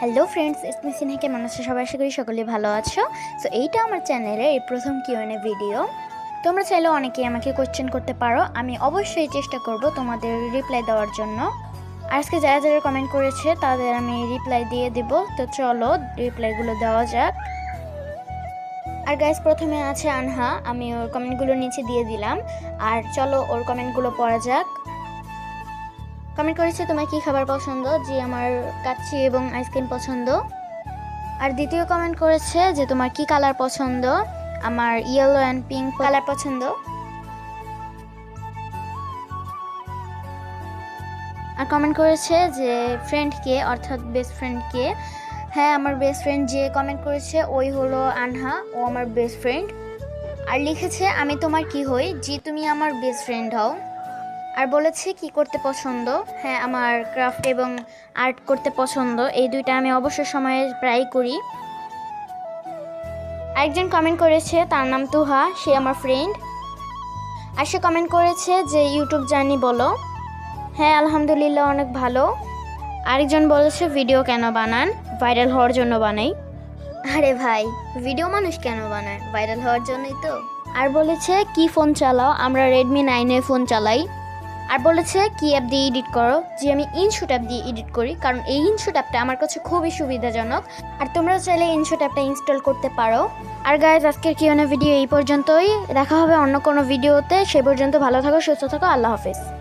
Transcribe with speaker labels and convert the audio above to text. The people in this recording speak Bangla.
Speaker 1: হ্যালো ফ্রেন্ডস ইসমি সিনহাকে মানুষ সবাই আশা করি সকলে ভালো আছো। সো এইটা আমার চ্যানেলের এই প্রথম কিউএনএ ভিডিও তোমরা চাইলে অনেকেই আমাকে কোয়েশ্চেন করতে পারো। আমি অবশ্যই চেষ্টা করব তোমাদের রিপ্লাই দেওয়ার জন্য। আজকে যারা যারা কমেন্ট করেছে, তাদের আমি রিপ্লাই দিয়ে দেব। তো চলো রিপ্লাইগুলো দেওয়া যাক। আর গাইজ প্রথমে আছে আনহা। আমি ওর কমেন্টগুলো নিচে দিয়ে দিলাম। আর চলো, ওর কমেন্টগুলো পড়া যাক। কমেন্ট করেছে, তোমার কি খাবার পছন্দ? যে আমার কাচ্চি এবং আইসক্রিম পছন্দ। আর দ্বিতীয় কমেন্ট করেছে যে, তোমার কি কালার পছন্দ? আমার ইয়েলো অ্যান্ড পিঙ্ক কালার পছন্দ। আর কমেন্ট করেছে যে ফ্রেন্ডকে অর্থাৎ বেস্ট ফ্রেন্ডকে হ্যাঁ আমার বেস্ট ফ্রেন্ড যে কমেন্ট করেছে, ওই হলো আনহা, ও আমার বেস্ট ফ্রেন্ড আর লিখেছে, আমি তোমার কি হই? যে তুমি আমার বেস্ট ফ্রেন্ড হও। আর বলেছে কি করতে পছন্দ? হ্যাঁ আমার ক্রাফট এবং আর্ট করতে পছন্দ। এই দুইটা আমি অবসর সময়ে প্রায় করি। আরেকজন কমেন্ট করেছে, তার নাম তুহা, সে আমার ফ্রেন্ড আর সে কমেন্ট করেছে যে ইউটিউব জার্নি বলো। হ্যাঁ আলহামদুলিল্লাহ, অনেক ভালো। আরেকজন বলেছে ভিডিও কেন বানান? ভাইরাল হওয়ার জন্য বানাই। আরে ভাই ভিডিও মানুষ কেন বানায়? ভাইরাল হওয়ার জন্যই তো। আর বলেছে, কি ফোন চালাও? আমরা রেডমি নাইনের ফোন চালাই। আর বলেছে, কি অ্যাপ দিয়ে এডিট করো? যে আমি ইনশুট অ্যাপ দিয়ে এডিট করি, কারণ এই ইনশুট অ্যাপটা আমার কাছে খুবই সুবিধাজনক। আর তোমরা চাইলে ইনশুট অ্যাপটা ইনস্টল করতে পারো। আর গায়ে আজকের কি ভিডিও এই পর্যন্তই। দেখা হবে অন্য কোনো ভিডিওতে সে পর্যন্ত ভালো থাকো, সুস্থ থাকো। আল্লাহ হাফেজ।